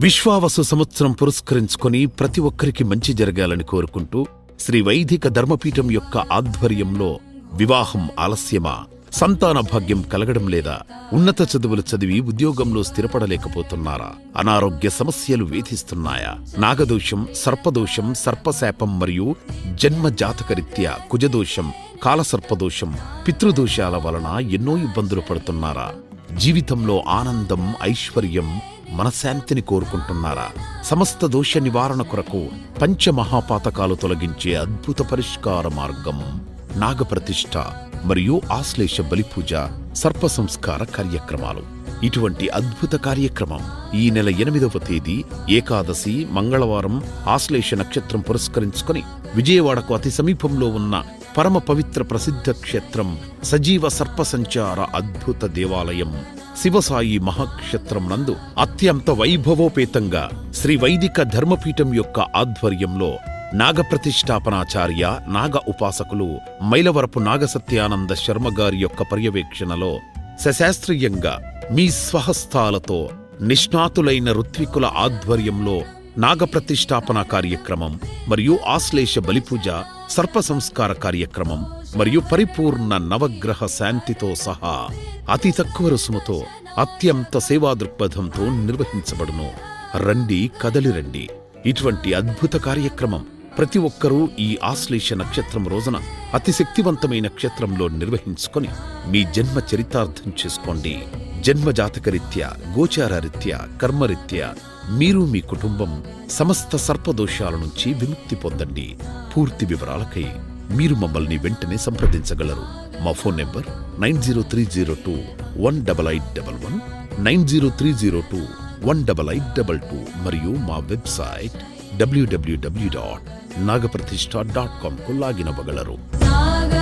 విశ్వావసు సంవత్సరం పురస్కరించుకొని ప్రతి ఒక్కరికి మంచి జరగాలని కోరుకుంటూ శ్రీ వైదిక ధర్మపీఠం యొక్క ఆధ్వర్యంలో వివాహం ఆలస్యమా? సంతాన భాగ్యం కలగడం లేదా? ఉన్నత చదువులు చదివి ఉద్యోగంలో స్థిరపడలేకపోతున్నారా? అనారోగ్య సమస్యలు వేధిస్తున్నాయా? నాగదోషం సర్పదోషం సర్పశాపం మరియు జన్మ జాతకరీత్యా కుజదోషం కాలసర్పదోషం పితృదోషాల వలన ఎన్నో ఇబ్బందులు పడుతున్నారా? జీవితంలో ఆనందం ఐశ్వర్యం మనశాంతిని కోరుకుంటున్నారా? సమస్త దోష నివారణ కొరకు పంచమహాపాతకాలు తొలగించే అద్భుత పరిష్కార మార్గం నాగప్రతిష్ఠ మరియు ఆశ్లేష బలిపూజ సర్ప సంస్కార కార్యక్రమాలు. ఇటువంటి అద్భుత కార్యక్రమం ఈ నెల ఎనిమిదవ తేదీ ఏకాదశి మంగళవారం ఆశ్లేష నక్షత్రం పురస్కరించుకొని విజయవాడకు అతి సమీపంలో ఉన్న పరమ పవిత్ర ప్రసిద్ధ క్షేత్రం సజీవ సర్పసంచార అద్భుత దేవాలయం శివసాయి మహాక్షేత్రం నందు అత్యంత వైభవోపేతంగా శ్రీ వైదిక ధర్మపీఠం యొక్క ఆధ్వర్యంలో నాగప్రతిష్టాపనాచార్య నాగ ఉపాసకులు మైలవరపు నాగసత్యానంద శర్మగారి యొక్క పర్యవేక్షణలో సశాస్త్రీయంగా మీ స్వహస్తాలతో నిష్ణాతులైన ఋత్వికుల ఆధ్వర్యంలో నాగప్రతిష్టాపన కార్యక్రమం మరియు ఆశ్లేష బలిపూజ సర్ప సంస్కార కార్యక్రమం మరియు పరిపూర్ణ నవగ్రహ శాంతితో సహా అతి తక్కువ రుసుముతో అత్యంత సేవా దృక్పథంతో నిర్వహించబడును. రండి కదలి రండి. ఇటువంటి అద్భుత కార్యక్రమం ప్రతి ఒక్కరూ ఈ ఆశ్లేష నక్షత్రం రోజున అతి శక్తివంతమైన క్షేత్రంలో నిర్వహించుకొని మీ జన్మ చరితార్థం చేసుకోండి. జన్మ జాతకరీత్యా గోచార రీత్యా కర్మరీత్యా మీరు మీ కుటుంబం సమస్త సర్పదోషాల నుంచి విముక్తి పొందండి. పూర్తి వివరాలకై మీరు మమ్మల్ని వెంటనే సంప్రదించగలరు మా phone number nine zero three zero two one double eight double one nine zero three zero two one double eight double two మరియు మా వెబ్సైట్ డబ్ల్యూడబ్ల్యూడబ్ల్యూ డాట్ నాగప్రతిష్ఠ డాట్ కామ్కు లాగిన్ అవ్వగలరు నాగ